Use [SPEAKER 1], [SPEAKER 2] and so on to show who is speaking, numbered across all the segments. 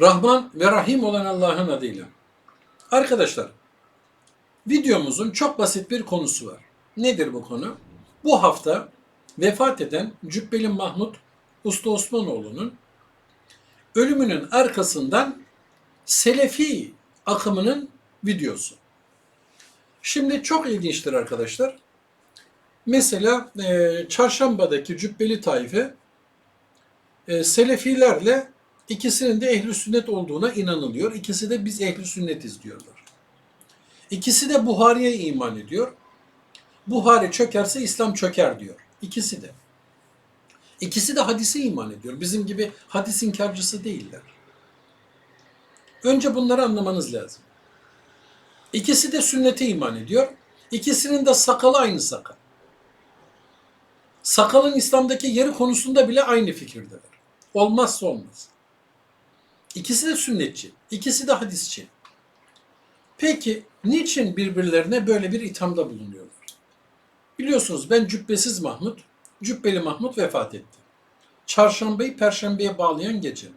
[SPEAKER 1] Rahman ve Rahim olan Allah'ın adıyla. Arkadaşlar, videomuzun çok basit bir konusu var. Nedir bu konu? Bu hafta vefat eden Cübbeli Mahmut Usta Osmanoğlu'nun ölümünün arkasından Selefi akımının videosu. Şimdi çok ilginçtir arkadaşlar. Mesela e, çarşambadaki cübbeli taife e, Selefilerle ikisinin de ehli sünnet olduğuna inanılıyor. İkisi de biz ehli sünnetiz diyorlar. İkisi de Buhari'ye iman ediyor. Buhari çökerse İslam çöker diyor. İkisi de. İkisi de hadise iman ediyor. Bizim gibi hadis inkarcısı değiller. Önce bunları anlamanız lazım. İkisi de sünnete iman ediyor. İkisinin de sakalı aynı sakal. Sakalın İslam'daki yeri konusunda bile aynı fikirdeler. Olmazsa olmaz. İkisi de sünnetçi, ikisi de hadisçi. Peki niçin birbirlerine böyle bir ithamda bulunuyorlar? Biliyorsunuz ben Cübbesiz Mahmut, Cübbeli Mahmut vefat etti. Çarşambayı Perşembeye bağlayan gece.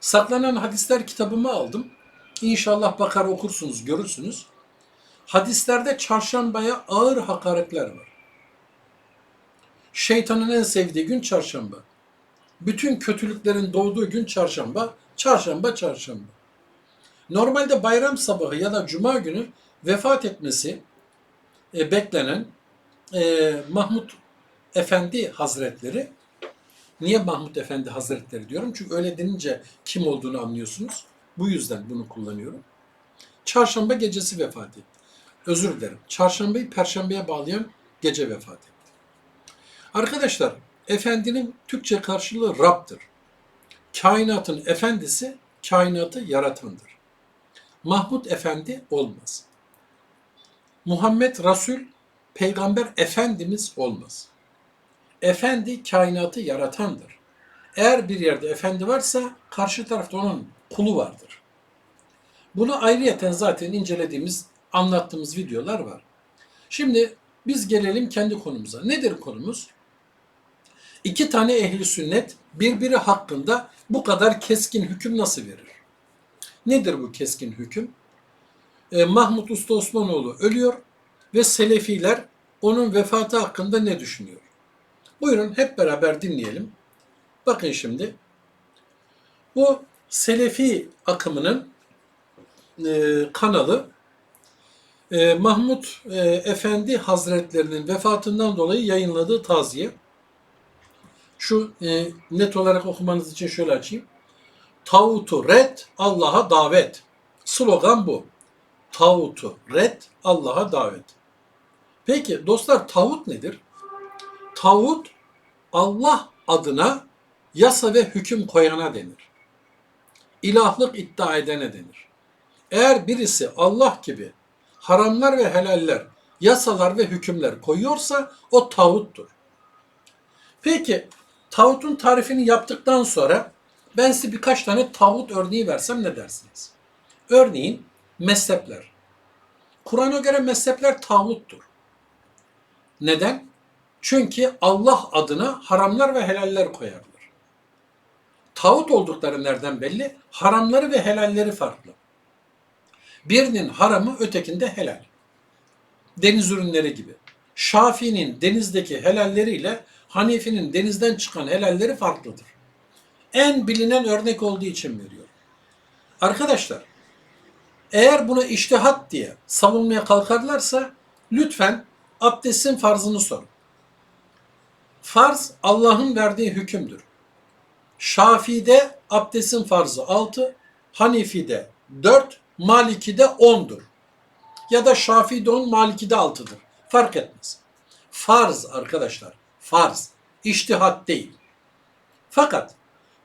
[SPEAKER 1] Saklanan hadisler kitabımı aldım. İnşallah bakar okursunuz, görürsünüz. Hadislerde çarşambaya ağır hakaretler var. Şeytanın en sevdiği gün çarşamba. Bütün kötülüklerin doğduğu gün çarşamba, çarşamba, çarşamba. Normalde bayram sabahı ya da cuma günü vefat etmesi e, beklenen e, Mahmut Efendi Hazretleri, niye Mahmut Efendi Hazretleri diyorum? Çünkü öyle denince kim olduğunu anlıyorsunuz. Bu yüzden bunu kullanıyorum. Çarşamba gecesi vefat etti. Özür dilerim. Çarşambayı Perşembeye bağlayan gece vefat etti. Arkadaşlar, efendinin Türkçe karşılığı Rab'dır. Kainatın efendisi, kainatı yaratandır. Mahmud Efendi olmaz. Muhammed Resul, peygamber efendimiz olmaz. Efendi kainatı yaratandır. Eğer bir yerde efendi varsa karşı tarafta onun kulu vardır. Bunu ayrıyeten zaten incelediğimiz, anlattığımız videolar var. Şimdi biz gelelim kendi konumuza. Nedir konumuz? İki tane ehli sünnet birbiri hakkında bu kadar keskin hüküm nasıl verir? Nedir bu keskin hüküm? Ee, Mahmut Usta Osmanoğlu ölüyor ve Selefiler onun vefatı hakkında ne düşünüyor? Buyurun hep beraber dinleyelim. Bakın şimdi. Bu Selefi akımının e, kanalı e, Mahmut e, Efendi Hazretlerinin vefatından dolayı yayınladığı taziye. Şu e, net olarak okumanız için şöyle açayım. Tağutu red, Allah'a davet. Slogan bu. Tağutu red, Allah'a davet. Peki dostlar tağut nedir? Tağut Allah adına yasa ve hüküm koyana denir. İlahlık iddia edene denir. Eğer birisi Allah gibi haramlar ve helaller, yasalar ve hükümler koyuyorsa o tağuttur. Peki tağutun tarifini yaptıktan sonra ben size birkaç tane tağut örneği versem ne dersiniz? Örneğin mezhepler. Kur'an'a göre mezhepler tağuttur. Neden? Çünkü Allah adına haramlar ve helaller koyarlar. Tağut oldukları nereden belli? Haramları ve helalleri farklı. Birinin haramı ötekinde helal. Deniz ürünleri gibi. Şafii'nin denizdeki helalleriyle Hanefi'nin denizden çıkan helalleri farklıdır. En bilinen örnek olduğu için veriyorum. Arkadaşlar, eğer bunu iştihat diye savunmaya kalkarlarsa lütfen abdestin farzını sorun. Farz Allah'ın verdiği hükümdür. Şafii'de abdestin farzı 6, Hanifi'de 4, Maliki'de 10'dur. Ya da Şafii'de 10, Maliki'de 6'dır. Fark etmez. Farz arkadaşlar, farz. İştihat değil. Fakat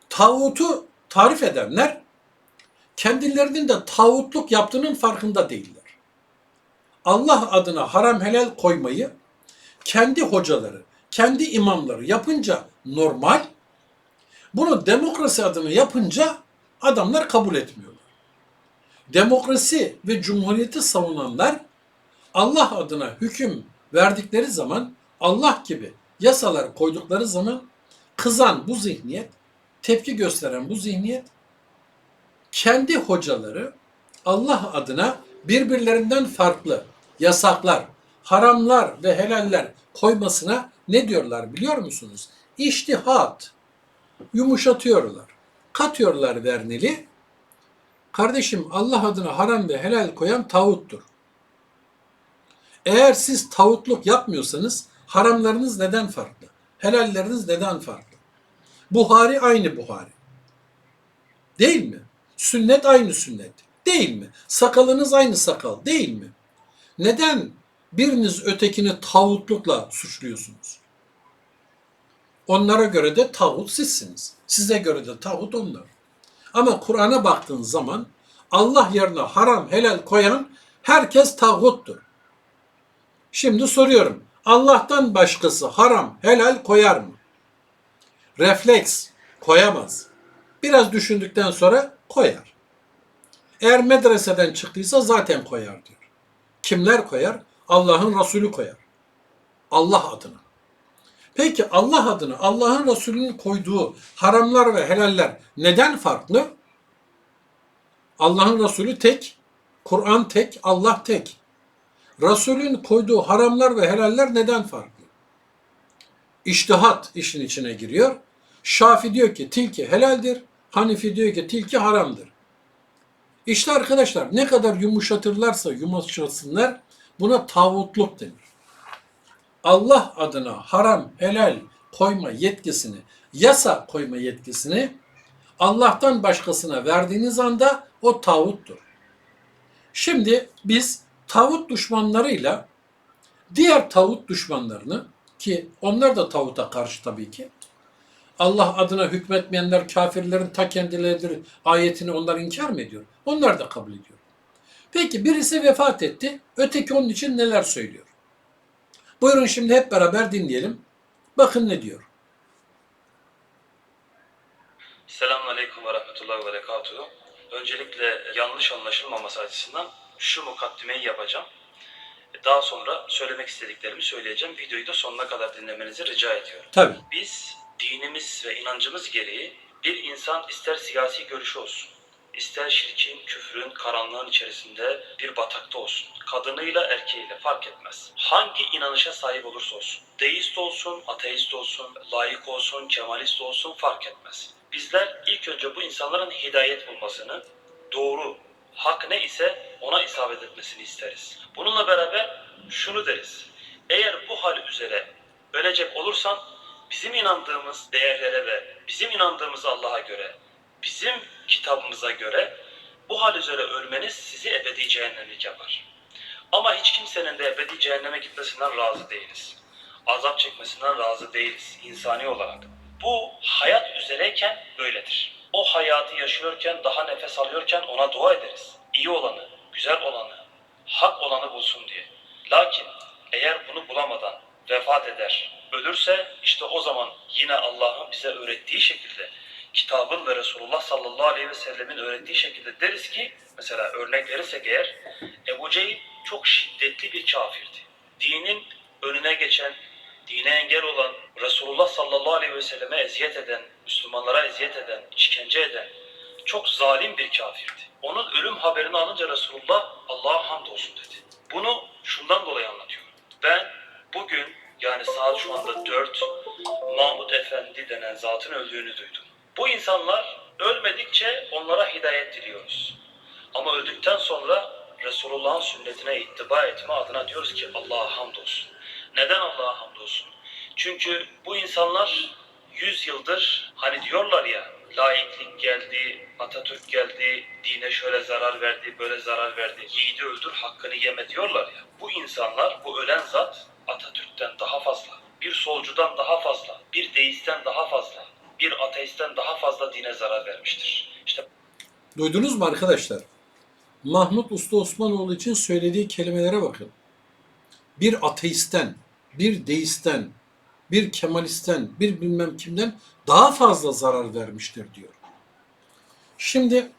[SPEAKER 1] tağutu tarif edenler kendilerinin de tağutluk yaptığının farkında değiller. Allah adına haram helal koymayı kendi hocaları, kendi imamları yapınca normal, bunu demokrasi adına yapınca adamlar kabul etmiyorlar. Demokrasi ve cumhuriyeti savunanlar Allah adına hüküm verdikleri zaman Allah gibi yasalar koydukları zaman kızan bu zihniyet, tepki gösteren bu zihniyet kendi hocaları Allah adına birbirlerinden farklı yasaklar, haramlar ve helaller koymasına ne diyorlar biliyor musunuz? İçtihat. Yumuşatıyorlar. Katıyorlar vernili. Kardeşim Allah adına haram ve helal koyan tağuttur. Eğer siz tağutluk yapmıyorsanız haramlarınız neden farklı? Helalleriniz neden farklı? Buhari aynı Buhari. Değil mi? Sünnet aynı sünnet. Değil mi? Sakalınız aynı sakal. Değil mi? Neden biriniz ötekini tağutlukla suçluyorsunuz? Onlara göre de tağut sizsiniz. Size göre de tağut onlar. Ama Kur'an'a baktığın zaman Allah yerine haram helal koyan herkes tağuttur. Şimdi soruyorum. Allah'tan başkası haram helal koyar mı? Refleks koyamaz. Biraz düşündükten sonra koyar. Eğer medreseden çıktıysa zaten koyar diyor. Kimler koyar? Allah'ın Resulü koyar. Allah adına. Peki Allah adına Allah'ın Resulü'nün koyduğu haramlar ve helaller neden farklı? Allah'ın Resulü tek, Kur'an tek, Allah tek. Resulün koyduğu haramlar ve helaller neden farklı? İçtihat işin içine giriyor. Şafi diyor ki tilki helaldir, Hanifi diyor ki tilki haramdır. İşte arkadaşlar ne kadar yumuşatırlarsa yumuşatsınlar buna tağutluk denir. Allah adına haram, helal koyma yetkisini, yasa koyma yetkisini Allah'tan başkasına verdiğiniz anda o tağuttur. Şimdi biz tağut düşmanlarıyla diğer tağut düşmanlarını ki onlar da tağuta karşı tabii ki Allah adına hükmetmeyenler kafirlerin ta kendileridir ayetini onlar inkar mı ediyor? Onlar da kabul ediyor. Peki birisi vefat etti. Öteki onun için neler söylüyor? Buyurun şimdi hep beraber dinleyelim. Bakın ne diyor.
[SPEAKER 2] Selamun Aleyküm ve Rahmetullahi ve. Öncelikle yanlış anlaşılmaması açısından şu mukaddimeyi yapacağım. Daha sonra söylemek istediklerimi söyleyeceğim. Videoyu da sonuna kadar dinlemenizi rica ediyorum.
[SPEAKER 1] Tabii.
[SPEAKER 2] Biz dinimiz ve inancımız gereği bir insan ister siyasi görüşü olsun, ister şirkin, küfrün, karanlığın içerisinde bir batakta olsun. Kadınıyla erkeğiyle fark etmez. Hangi inanışa sahip olursa olsun. Deist olsun, ateist olsun, layık olsun, kemalist olsun fark etmez. Bizler ilk önce bu insanların hidayet bulmasını, doğru, hak ne ise ona isabet etmesini isteriz. Bununla beraber şunu deriz. Eğer bu hal üzere ölecek olursan bizim inandığımız değerlere ve bizim inandığımız Allah'a göre, bizim kitabımıza göre bu hal üzere ölmeniz sizi ebedi cehennemlik yapar. Ama hiç kimsenin de ebedi cehenneme gitmesinden razı değiliz. Azap çekmesinden razı değiliz insani olarak. Bu hayat üzereyken böyledir. O hayatı yaşıyorken, daha nefes alıyorken ona dua ederiz. İyi olanı, güzel olanı, hak olanı bulsun diye. Lakin eğer bunu bulamadan vefat eder, ölürse işte o zaman yine Allah'ın bize öğrettiği şekilde kitabın ve Resulullah sallallahu aleyhi ve sellemin öğrettiği şekilde deriz ki mesela örnek verirsek eğer Ebu Cehil çok şiddetli bir kafirdi. Dinin önüne geçen, dine engel olan, Resulullah sallallahu aleyhi ve selleme eziyet eden, Müslümanlara eziyet eden, işkence eden çok zalim bir kafirdi. Onun ölüm haberini alınca Resulullah Allah'a hamdolsun dedi. Bunu şundan dolayı anlatıyorum. Ben bugün yani saat şu anda 4 Mahmud Efendi denen zatın öldüğünü duydum. Bu insanlar ölmedikçe onlara hidayet diliyoruz. Ama öldükten sonra Resulullah'ın sünnetine ittiba etme adına diyoruz ki Allah'a hamdolsun. Neden Allah'a hamdolsun? Çünkü bu insanlar 100 yıldır hani diyorlar ya laiklik geldi, Atatürk geldi, dine şöyle zarar verdi, böyle zarar verdi. Yiğidi öldür, hakkını yeme diyorlar ya. Bu insanlar, bu ölen zat Atatürk'ten daha fazla, bir solcudan daha fazla, bir deistten daha fazla, bir ateistten daha fazla dine zarar vermiştir. İşte
[SPEAKER 1] Duydunuz mu arkadaşlar? Mahmut Usta Osmanoğlu için söylediği kelimelere bakın. Bir ateistten, bir deisten, bir kemalisten, bir bilmem kimden daha fazla zarar vermiştir diyor. Şimdi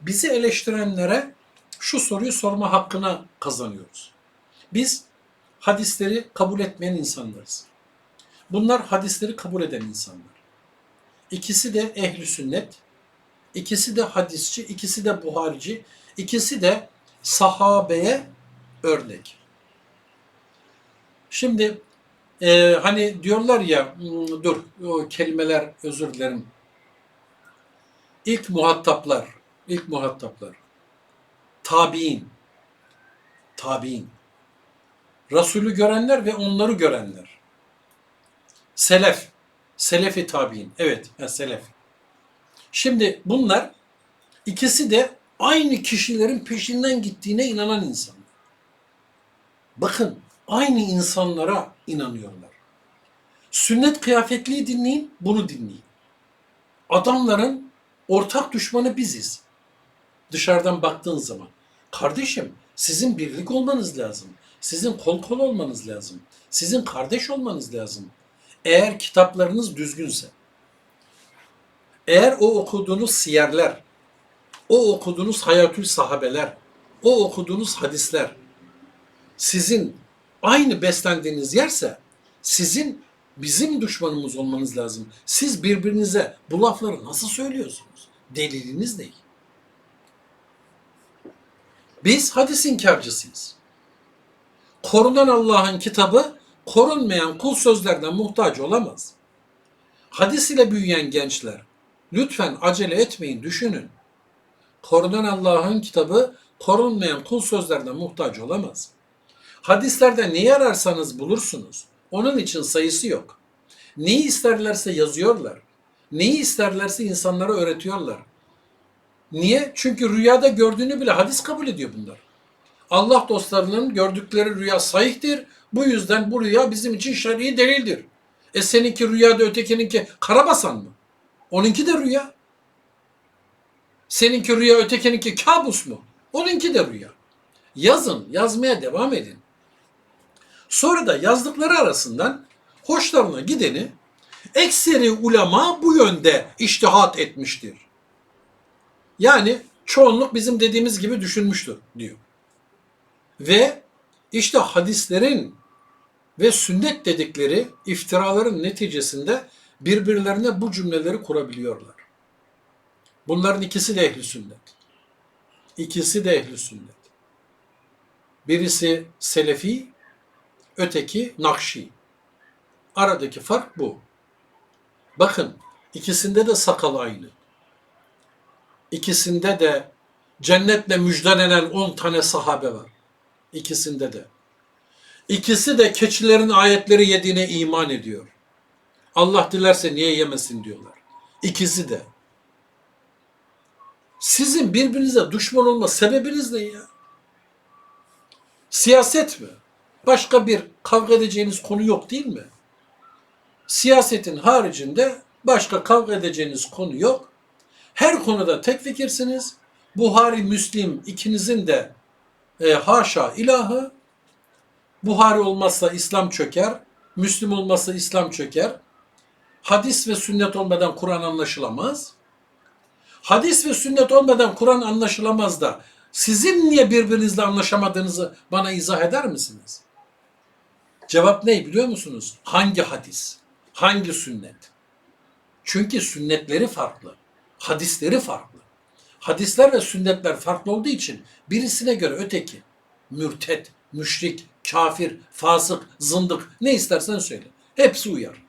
[SPEAKER 1] bizi eleştirenlere şu soruyu sorma hakkına kazanıyoruz. Biz hadisleri kabul etmeyen insanlarız. Bunlar hadisleri kabul eden insanlar. İkisi de ehli sünnet, ikisi de hadisçi, ikisi de buharici, ikisi de sahabeye örnek. Şimdi e, hani diyorlar ya, hmm, dur o kelimeler özür dilerim. İlk muhataplar, ilk muhataplar. Tabi'in, tabi'in. Resulü görenler ve onları görenler. Selef, selefi tabi'in. Evet, ya selef. Şimdi bunlar ikisi de aynı kişilerin peşinden gittiğine inanan insanlar. Bakın aynı insanlara inanıyorlar. Sünnet kıyafetliyi dinleyin, bunu dinleyin. Adamların ortak düşmanı biziz. Dışarıdan baktığın zaman. Kardeşim sizin birlik olmanız lazım. Sizin kol kol olmanız lazım. Sizin kardeş olmanız lazım. Eğer kitaplarınız düzgünse. Eğer o okuduğunuz siyerler, o okuduğunuz hayatül sahabeler, o okuduğunuz hadisler sizin aynı beslendiğiniz yerse sizin bizim düşmanımız olmanız lazım. Siz birbirinize bu lafları nasıl söylüyorsunuz? Deliliniz değil. Biz hadis inkarcısıyız. Korunan Allah'ın kitabı korunmayan kul sözlerden muhtaç olamaz. Hadis ile büyüyen gençler lütfen acele etmeyin düşünün. Korunan Allah'ın kitabı korunmayan kul sözlerden muhtaç olamaz. Hadislerde neyi ararsanız bulursunuz. Onun için sayısı yok. Neyi isterlerse yazıyorlar. Neyi isterlerse insanlara öğretiyorlar. Niye? Çünkü rüyada gördüğünü bile hadis kabul ediyor bunlar. Allah dostlarının gördükleri rüya sahihtir. Bu yüzden bu rüya bizim için şer'i delildir. E seninki rüyada ötekininki karabasan mı? Onunki de rüya. Seninki rüya ötekininki kabus mu? Onunki de rüya. Yazın, yazmaya devam edin. Sonra da yazdıkları arasından hoşlarına gideni ekseri ulema bu yönde iştihat etmiştir. Yani çoğunluk bizim dediğimiz gibi düşünmüştür diyor. Ve işte hadislerin ve sünnet dedikleri iftiraların neticesinde birbirlerine bu cümleleri kurabiliyorlar. Bunların ikisi de ehli sünnet. İkisi de ehli sünnet. Birisi selefi, öteki nakşi. Aradaki fark bu. Bakın ikisinde de sakal aynı. İkisinde de cennetle müjdelenen 10 tane sahabe var. İkisinde de. İkisi de keçilerin ayetleri yediğine iman ediyor. Allah dilerse niye yemesin diyorlar. İkisi de. Sizin birbirinize düşman olma sebebiniz ne ya? Siyaset mi? Başka bir kavga edeceğiniz konu yok değil mi? Siyasetin haricinde başka kavga edeceğiniz konu yok. Her konuda tek fikirsiniz. Buhari, Müslim ikinizin de e, haşa ilahı. Buhari olmazsa İslam çöker. Müslim olmazsa İslam çöker. Hadis ve sünnet olmadan Kur'an anlaşılamaz. Hadis ve sünnet olmadan Kur'an anlaşılamaz da sizin niye birbirinizle anlaşamadığınızı bana izah eder misiniz? Cevap ne biliyor musunuz? Hangi hadis? Hangi sünnet? Çünkü sünnetleri farklı. Hadisleri farklı. Hadisler ve sünnetler farklı olduğu için birisine göre öteki mürtet, müşrik, kafir, fasık, zındık ne istersen söyle. Hepsi uyar.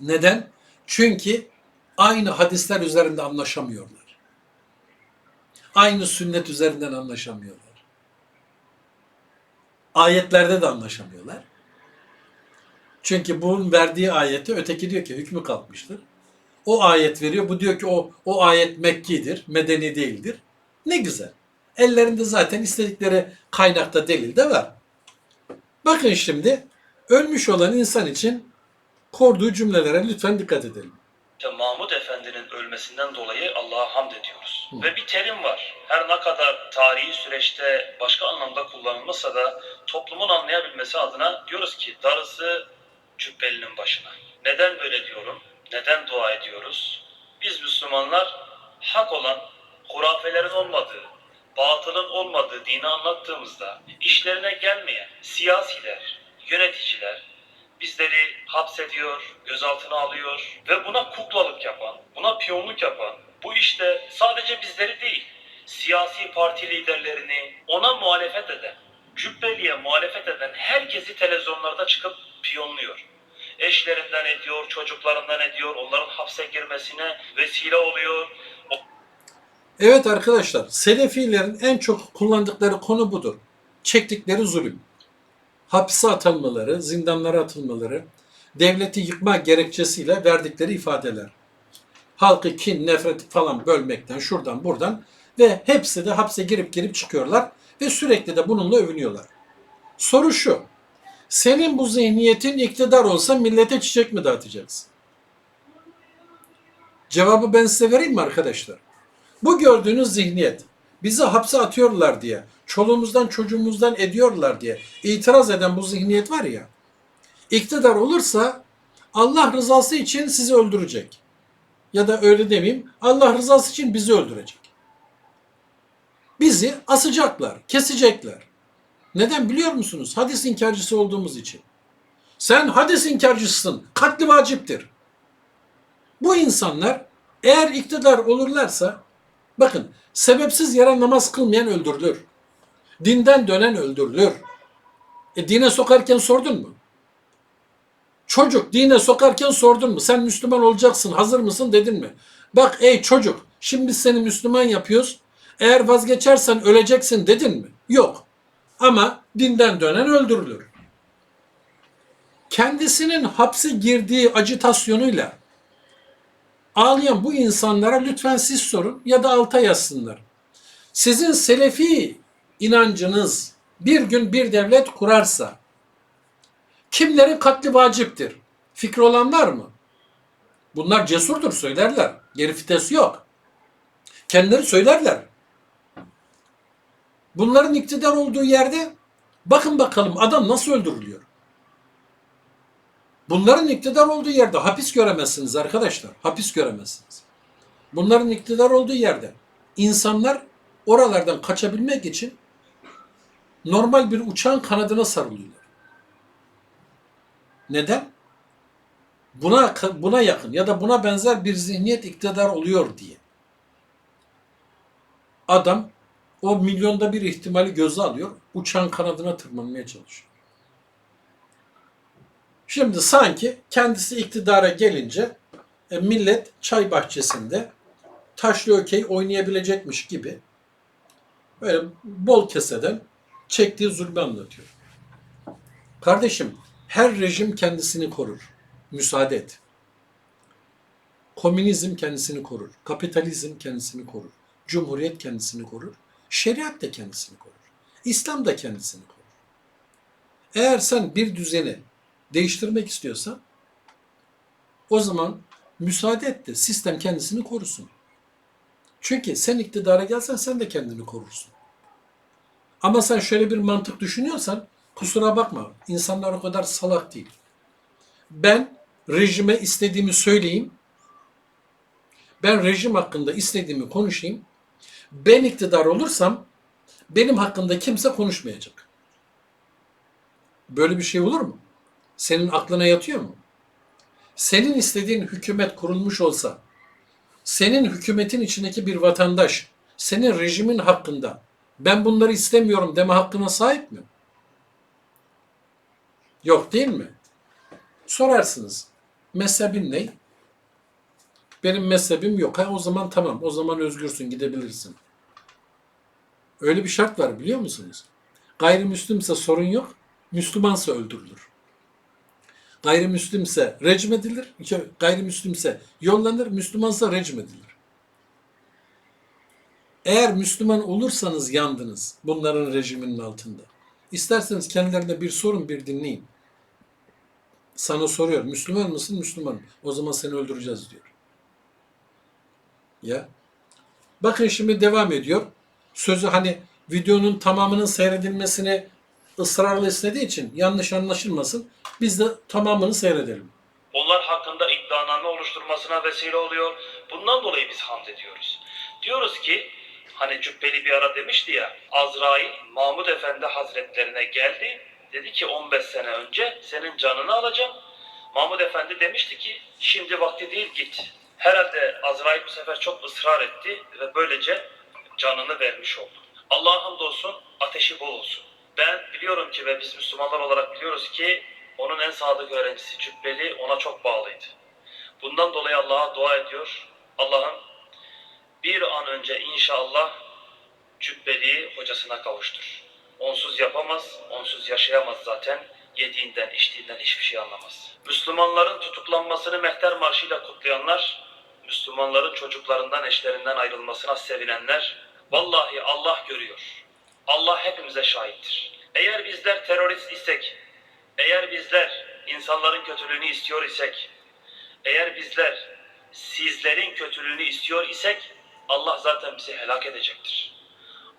[SPEAKER 1] Neden? Çünkü aynı hadisler üzerinde anlaşamıyorlar. Aynı sünnet üzerinden anlaşamıyorlar. Ayetlerde de anlaşamıyorlar. Çünkü bunun verdiği ayeti öteki diyor ki hükmü kalkmıştır. O ayet veriyor. Bu diyor ki o, o ayet Mekki'dir, Medeni değildir. Ne güzel. Ellerinde zaten istedikleri kaynakta delil de var. Bakın şimdi ölmüş olan insan için kurduğu cümlelere lütfen dikkat edelim.
[SPEAKER 2] İşte Mahmud Efendi'nin ölmesinden dolayı Allah'a hamd ediyoruz.
[SPEAKER 1] Hı.
[SPEAKER 2] Ve bir terim var. Her ne kadar tarihi süreçte başka anlamda kullanılmasa da toplumun anlayabilmesi adına diyoruz ki darısı cübbelinin başına. Neden böyle diyorum? Neden dua ediyoruz? Biz Müslümanlar hak olan, hurafelerin olmadığı, batılın olmadığı dini anlattığımızda işlerine gelmeyen siyasiler, yöneticiler, bizleri hapsediyor, gözaltına alıyor ve buna kuklalık yapan, buna piyonluk yapan, Bu işte sadece bizleri değil, siyasi parti liderlerini, ona muhalefet eden, Cübbeli'ye muhalefet eden herkesi televizyonlarda çıkıp piyonluyor. Eşlerinden ediyor, çocuklarından ediyor, onların hapse girmesine vesile oluyor.
[SPEAKER 1] Evet arkadaşlar, Selefilerin en çok kullandıkları konu budur. Çektikleri zulüm. Hapse atılmaları, zindanlara atılmaları, devleti yıkma gerekçesiyle verdikleri ifadeler. Halkı kin, nefret falan bölmekten, şuradan buradan ve hepsi de hapse girip girip çıkıyorlar ve sürekli de bununla övünüyorlar. Soru şu, senin bu zihniyetin iktidar olsa millete çiçek mi dağıtacaksın? Cevabı ben size vereyim mi arkadaşlar? Bu gördüğünüz zihniyet bizi hapse atıyorlar diye, çoluğumuzdan çocuğumuzdan ediyorlar diye itiraz eden bu zihniyet var ya, iktidar olursa Allah rızası için sizi öldürecek. Ya da öyle demeyeyim, Allah rızası için bizi öldürecek. Bizi asacaklar, kesecekler. Neden biliyor musunuz? Hadis inkarcısı olduğumuz için. Sen hadis inkarcısısın, katli vaciptir. Bu insanlar eğer iktidar olurlarsa bakın sebepsiz yere namaz kılmayan öldürülür. Dinden dönen öldürülür. E dine sokarken sordun mu? Çocuk dine sokarken sordun mu? Sen Müslüman olacaksın hazır mısın dedin mi? Bak ey çocuk şimdi biz seni Müslüman yapıyoruz. Eğer vazgeçersen öleceksin dedin mi? Yok. Ama dinden dönen öldürülür. Kendisinin hapse girdiği acitasyonuyla ağlayan bu insanlara lütfen siz sorun ya da alta yazsınlar. Sizin selefi inancınız bir gün bir devlet kurarsa kimlerin katli vaciptir? Fikri olan var mı? Bunlar cesurdur söylerler. Geri vites yok. Kendileri söylerler. Bunların iktidar olduğu yerde bakın bakalım adam nasıl öldürülüyor. Bunların iktidar olduğu yerde hapis göremezsiniz arkadaşlar. Hapis göremezsiniz. Bunların iktidar olduğu yerde insanlar oralardan kaçabilmek için normal bir uçağın kanadına sarılıyorlar. Neden? Buna buna yakın ya da buna benzer bir zihniyet iktidar oluyor diye. Adam o milyonda bir ihtimali göze alıyor. Uçağın kanadına tırmanmaya çalışıyor. Şimdi sanki kendisi iktidara gelince e, millet çay bahçesinde taşlı okey oynayabilecekmiş gibi böyle bol keseden çektiği zulmü anlatıyor. Kardeşim her rejim kendisini korur. Müsaade et. Komünizm kendisini korur. Kapitalizm kendisini korur. Cumhuriyet kendisini korur. Şeriat da kendisini korur. İslam da kendisini korur. Eğer sen bir düzeni değiştirmek istiyorsan o zaman müsaade et de sistem kendisini korusun. Çünkü sen iktidara gelsen sen de kendini korursun. Ama sen şöyle bir mantık düşünüyorsan kusura bakma insanlar o kadar salak değil. Ben rejime istediğimi söyleyeyim. Ben rejim hakkında istediğimi konuşayım. Ben iktidar olursam benim hakkında kimse konuşmayacak. Böyle bir şey olur mu? Senin aklına yatıyor mu? Senin istediğin hükümet kurulmuş olsa, senin hükümetin içindeki bir vatandaş, senin rejimin hakkında ben bunları istemiyorum deme hakkına sahip mi? Yok değil mi? Sorarsınız. Mezhebin ne? Benim mezhebim yok. Ha o zaman tamam. O zaman özgürsün, gidebilirsin. Öyle bir şart var biliyor musunuz? Gayrimüslimse sorun yok. Müslümansa öldürülür. Gayrimüslimse recm edilir. Gayrimüslimse yollanır. Müslümansa recm edilir. Eğer Müslüman olursanız yandınız bunların rejiminin altında. İsterseniz kendilerine bir sorun bir dinleyin. Sana soruyor. Müslüman mısın? Müslümanım. O zaman seni öldüreceğiz diyor. Ya. Bakın şimdi devam ediyor. Sözü hani videonun tamamının seyredilmesini ısrarla istediği için yanlış anlaşılmasın. Biz de tamamını seyredelim.
[SPEAKER 2] Onlar hakkında iddianame oluşturmasına vesile oluyor. Bundan dolayı biz hamd ediyoruz. Diyoruz ki hani Cübbeli bir ara demişti ya Azrail Mahmud Efendi Hazretlerine geldi. Dedi ki 15 sene önce senin canını alacağım. Mahmud Efendi demişti ki şimdi vakti değil git. Herhalde Azrail bu sefer çok ısrar etti ve böylece canını vermiş oldu. Allah'a hamdolsun ateşi bol olsun. Ben biliyorum ki ve biz Müslümanlar olarak biliyoruz ki onun en sadık öğrencisi Cübbeli ona çok bağlıydı. Bundan dolayı Allah'a dua ediyor. Allah'ım bir an önce inşallah Cübbeli'yi hocasına kavuştur. Onsuz yapamaz, onsuz yaşayamaz zaten. Yediğinden, içtiğinden hiçbir şey anlamaz. Müslümanların tutuklanmasını mehter marşıyla kutlayanlar, Müslümanların çocuklarından, eşlerinden ayrılmasına sevinenler, vallahi Allah görüyor. Allah hepimize şahittir. Eğer bizler terörist isek, eğer bizler insanların kötülüğünü istiyor isek, eğer bizler sizlerin kötülüğünü istiyor isek, Allah zaten bizi helak edecektir.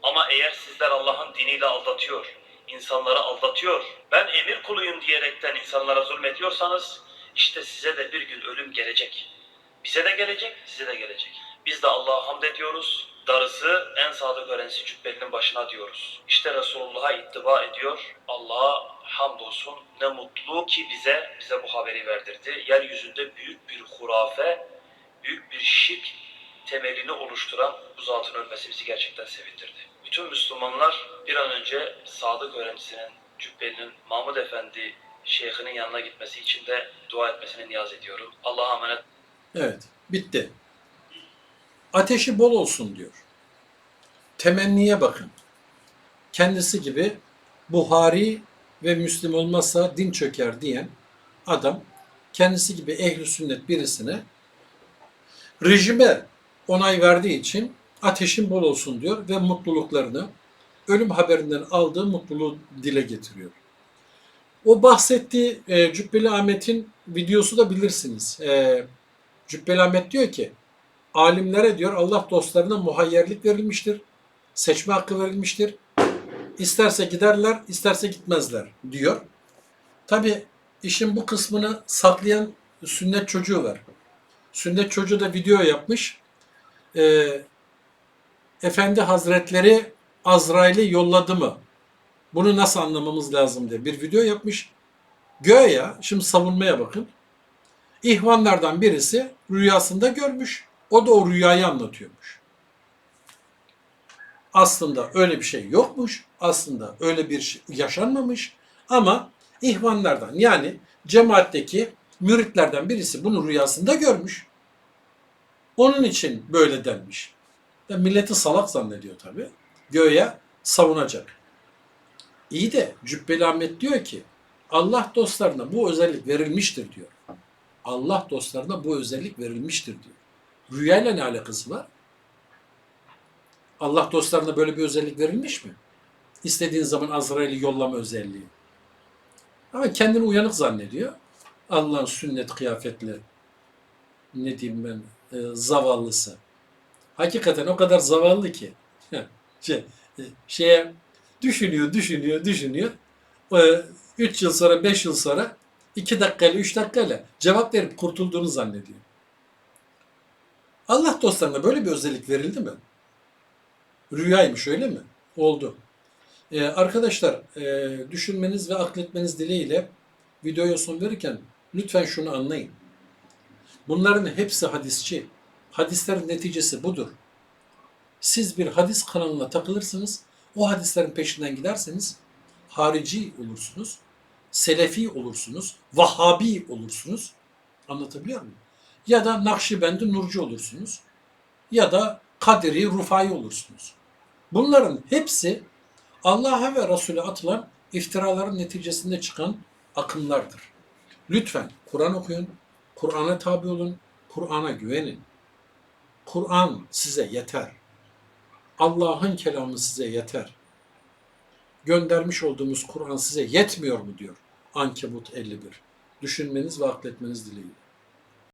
[SPEAKER 2] Ama eğer sizler Allah'ın diniyle aldatıyor, insanları aldatıyor, ben emir kuluyum diyerekten insanlara zulmediyorsanız, işte size de bir gün ölüm gelecek. Bize de gelecek, size de gelecek. Biz de Allah'a hamd ediyoruz. Darısı en sadık öğrencisi cübbelinin başına diyoruz. İşte Resulullah'a ittiba ediyor. Allah'a hamdolsun ne mutlu ki bize bize bu haberi verdirdi. Yeryüzünde büyük bir hurafe, büyük bir şirk temelini oluşturan bu zatın ölmesi bizi gerçekten sevindirdi. Bütün Müslümanlar bir an önce sadık öğrencisinin, cübbelinin, Mahmud Efendi şeyhinin yanına gitmesi için de dua etmesini niyaz ediyorum. Allah'a emanet
[SPEAKER 1] Evet, bitti. Ateşi bol olsun diyor. Temenniye bakın. Kendisi gibi Buhari ve Müslim olmazsa din çöker diyen adam kendisi gibi ehli sünnet birisine rejime onay verdiği için ateşin bol olsun diyor ve mutluluklarını ölüm haberinden aldığı mutluluğu dile getiriyor. O bahsettiği e, Cübbeli Ahmet'in videosu da bilirsiniz. E, Cübbeli Ahmet diyor ki alimlere diyor Allah dostlarına muhayyerlik verilmiştir. Seçme hakkı verilmiştir. İsterse giderler, isterse gitmezler diyor. Tabi işin bu kısmını saklayan sünnet çocuğu var. Sünnet çocuğu da video yapmış. Ee, Efendi Hazretleri Azrail'i yolladı mı? Bunu nasıl anlamamız lazım diye bir video yapmış. Göya, şimdi savunmaya bakın. İhvanlardan birisi rüyasında görmüş. O da o rüyayı anlatıyormuş. Aslında öyle bir şey yokmuş. Aslında öyle bir şey yaşanmamış. Ama ihvanlardan yani cemaatteki müritlerden birisi bunu rüyasında görmüş. Onun için böyle denmiş. Ya milleti salak zannediyor tabii. Göğe savunacak. İyi de Cübbeli Ahmet diyor ki Allah dostlarına bu özellik verilmiştir diyor. Allah dostlarına bu özellik verilmiştir diyor. Rüyayla ne alakası var? Allah dostlarına böyle bir özellik verilmiş mi? İstediğin zaman Azrail'i yollama özelliği. Ama kendini uyanık zannediyor. Allah'ın sünnet kıyafetli ne diyeyim ben e, zavallısı. Hakikaten o kadar zavallı ki. şey, e, şeye düşünüyor, düşünüyor, düşünüyor. 3 yıl sonra, 5 yıl sonra 2 dakikayla, 3 dakikayla cevap verip kurtulduğunu zannediyor. Allah dostlarına böyle bir özellik verildi mi? Rüyaymış öyle mi? Oldu. Ee, arkadaşlar e, düşünmeniz ve akletmeniz dileğiyle videoya son verirken lütfen şunu anlayın. Bunların hepsi hadisçi. Hadislerin neticesi budur. Siz bir hadis kanalına takılırsınız, o hadislerin peşinden giderseniz harici olursunuz, selefi olursunuz, vahhabi olursunuz. Anlatabiliyor muyum? Ya da Nakşibendi Nurcu olursunuz. Ya da Kadiri Rufai olursunuz. Bunların hepsi Allah'a ve Resul'e atılan iftiraların neticesinde çıkan akımlardır. Lütfen Kur'an okuyun, Kur'an'a tabi olun, Kur'an'a güvenin. Kur'an size yeter. Allah'ın kelamı size yeter. Göndermiş olduğumuz Kur'an size yetmiyor mu diyor Ankebut 51. Düşünmeniz ve akletmeniz dileğiyle.